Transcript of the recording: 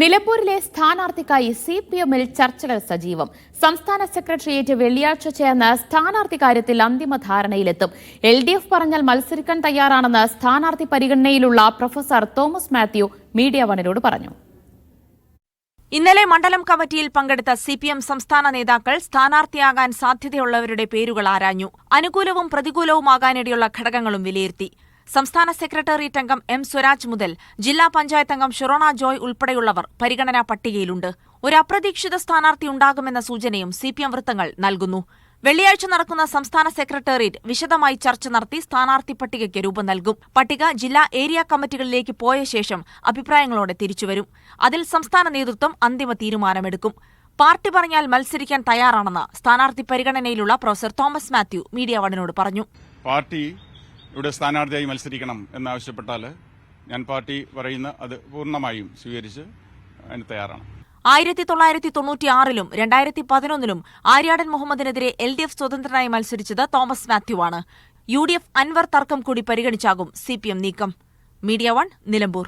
നിലമ്പൂരിലെ സ്ഥാനാർത്ഥിക്കായി C P എമ്മിൽ ചർച്ചകൾ സജീവം. സംസ്ഥാന സെക്രട്ടേറിയറ്റ് വെള്ളിയാഴ്ച ചേർന്ന് സ്ഥാനാർത്ഥി കാര്യത്തിൽ അന്തിമ ധാരണയിലെത്തും. എൽ ഡി എഫ് പറഞ്ഞാൽ മത്സരിക്കാൻ തയ്യാറാണെന്ന് സ്ഥാനാർത്ഥി പരിഗണനയിലുള്ള പ്രൊഫസർ തോമസ് മാത്യു മീഡിയ വണിനോട് പറഞ്ഞു. ഇന്നലെ മണ്ഡലം കമ്മിറ്റിയിൽ പങ്കെടുത്ത സി പി എം സംസ്ഥാന നേതാക്കൾ സ്ഥാനാർത്ഥിയാകാൻ സാധ്യതയുള്ളവരുടെ പേരുകൾ ആരാഞ്ഞു. അനുകൂലവും പ്രതികൂലവുമാകാനിടയുള്ള ഘടകങ്ങളും വിലയിരുത്തി. സംസ്ഥാന സെക്രട്ടേറിയറ്റ് അംഗം എം സ്വരാജ് മുതൽ ജില്ലാ പഞ്ചായത്ത് അംഗം ഷൊറോണ ജോയ് ഉൾപ്പെടെയുള്ളവർ പരിഗണനാ പട്ടികയിലുണ്ട്. ഒരു അപ്രതീക്ഷിത സ്ഥാനാർത്ഥി ഉണ്ടാകുമെന്ന സൂചനയും സി പി എം വൃത്തങ്ങൾ നൽകുന്നു. വെള്ളിയാഴ്ച നടക്കുന്ന സംസ്ഥാന സെക്രട്ടേറിയറ്റ് വിശദമായി ചർച്ച നടത്തി സ്ഥാനാർത്ഥി പട്ടികയ്ക്ക് രൂപം നൽകും. പട്ടിക ജില്ലാ ഏരിയ കമ്മിറ്റികളിലേക്ക് പോയ ശേഷം അഭിപ്രായങ്ങളോടെ തിരിച്ചുവരും. അതിൽ സംസ്ഥാന നേതൃത്വം അന്തിമ തീരുമാനമെടുക്കും. പാർട്ടി പറഞ്ഞാൽ മത്സരിക്കാൻ തയ്യാറാണെന്ന് സ്ഥാനാർത്ഥി പരിഗണനയിലുള്ള പ്രൊഫസർ തോമസ് മാത്യു മീഡിയ വണിനോട് പറഞ്ഞു. പാർട്ടി ഇവിടെ സ്ഥാനാർത്ഥിയായി മത്സരിക്കണം എന്നാവശ്യപ്പെട്ടാൽ ഞാൻ പാർട്ടി പറയുന്ന അത് പൂർണമായും സ്വീകരിച്ച് അതിന് തയ്യാറാണ്. ആയിരത്തി തൊള്ളായിരത്തി തൊണ്ണൂറ്റിയാറിലും രണ്ടായിരത്തി പതിനൊന്നിലും ആര്യാടൻ മുഹമ്മദിനെതിരെ എൽ ഡി എഫ് സ്വതന്ത്രനായി മത്സരിച്ചത് തോമസ് മാത്യു ആണ് യു ഡി എഫ് അൻവർ തർക്കം കൂടി പരിഗണിച്ചാകും സി പി എം നീക്കം. Media one Nilambur.